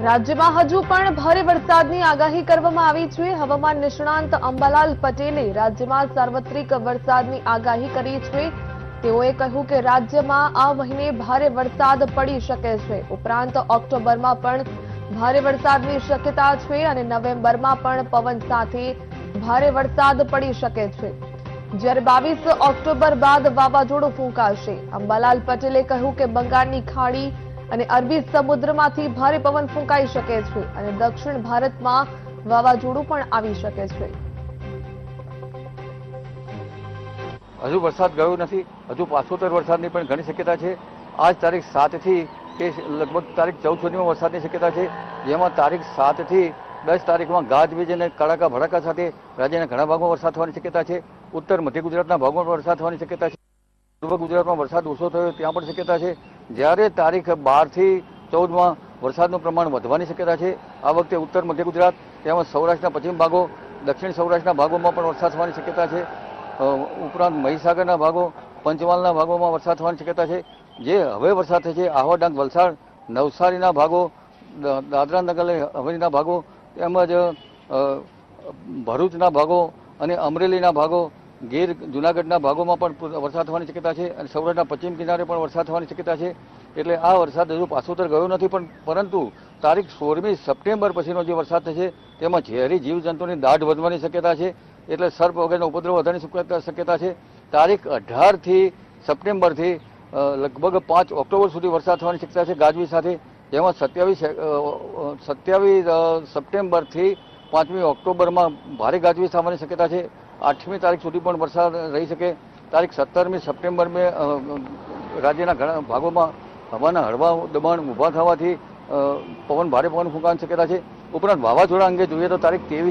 રાજ્યમાં હજુ પણ ભારે વરસાદની આગાહી કરવામાં આવી છે. હવામાન નિષ્ણાંત અંબાલાલ પટેલે રાજ્યમાં સાર્વત્રિક વરસાદની આગાહી કરી છે. તેઓએ કહ્યું કે રાજ્યમાં આ મહિને ભારે વરસાદ પડી શકે છે. ઉપરાંત ઓક્ટોબરમાં પણ ભારે વરસાદની શક્યતા છે અને નવેમ્બરમાં પણ પવન સાથે ભારે વરસાદ પડી શકે છે. જ્યારે બાવીસ ઓક્ટોબર બાદ વાવાઝોડું ફૂંકાશે. અંબાલાલ પટેલે કહ્યું કે બંગાળની ખાડી અને અરબી સમુદ્રમાંથી ભારે પવન ફૂંકાઈ શકે છે અને દક્ષિણ ભારતમાં વાવાઝોડું પણ આવી શકે છે. હજુ વરસાદ ગયો નથી. હજુ પાછોતર વરસાદની પણ ઘણી શક્યતા છે. આજ તારીખ સાતથી કે લગભગ તારીખ ચૌદ સુધીમાં વરસાદની શક્યતા છે. જેમાં તારીખ સાતથી દસ તારીખમાં ગાજવીજ અને કડાકા ભડાકા સાથે રાજ્યના ઘણા ભાગમાં વરસાદ થવાની શક્યતા છે. ઉત્તર મધ્ય ગુજરાતના ભાગમાં વરસાદ થવાની શક્યતા છે. પૂર્વ ગુજરાતમાં વરસાદ ઓછો થયો ત્યાં પણ શક્યતા છે. જ્યારે તારીખ બારથી ચૌદમાં વરસાદનું પ્રમાણ વધવાની શક્યતા છે, આ વખતે ઉત્તર મધ્ય ગુજરાત તેમજ સૌરાષ્ટ્રના પશ્ચિમ ભાગો, દક્ષિણ સૌરાષ્ટ્રના ભાગોમાં પણ વરસાદ થવાની શક્યતા છે. ઉપરાંત મહીસાગરના ભાગો, પંચમહાલના ભાગોમાં વરસાદ થવાની શક્યતા છે. જે હવે વરસાદ થશે આહવા ડાંગ વલસાડ, નવસારીના ભાગો દાદરા નગર હવેલીના ભાગો તેમજ ભરૂચના ભાગો અને અમરેલીના ભાગો ગીર જુનાગઢના ભાગોમાં પણ વરસાદ થવાની શક્યતા છે અને સૌરાષ્ટ્રના પશ્ચિમ કિનારે પણ વરસાદ થવાની શક્યતા છે. એટલે આ વરસાદ હજુ પાછોતર ગયો નથી પણ પરંતુ તારીખ સોળમી સપ્ટેમ્બર પછીનો જે વરસાદ થશે તેમાં ઝેરી જીવજંતુની દાઢ વધવાની શક્યતા છે. એટલે સર્પ વગેરેનો ઉપદ્રવ વધવાની શક્યતા છે. તારીખ અઢારથી સપ્ટેમ્બરથી લગભગ પાંચ ઓક્ટોબર સુધી વરસાદ થવાની શક્યતા છે ગાજવી સાથે. જેમાં સત્યાવીસ સત્યાવીસ સપ્ટેમ્બરથી પાંચમી ઓક્ટોબરમાં ભારે ગાજવી થવાની શક્યતા છે. આઠમી તારીખ સુધી પણ વરસાદ રહી શકે. તારીખ સત્તરમી સપ્ટેમ્બર મેં રાજ્યના ઘણા ભાગોમાં હવાના હળવા દબાણ ઊભા થવાથી પવન ભારે પવન ફૂંકાની શક્યતા છે. ઉપરાંત વાવાઝોડા અંગે જોઈએ તો તારીખ ત્રેવીસ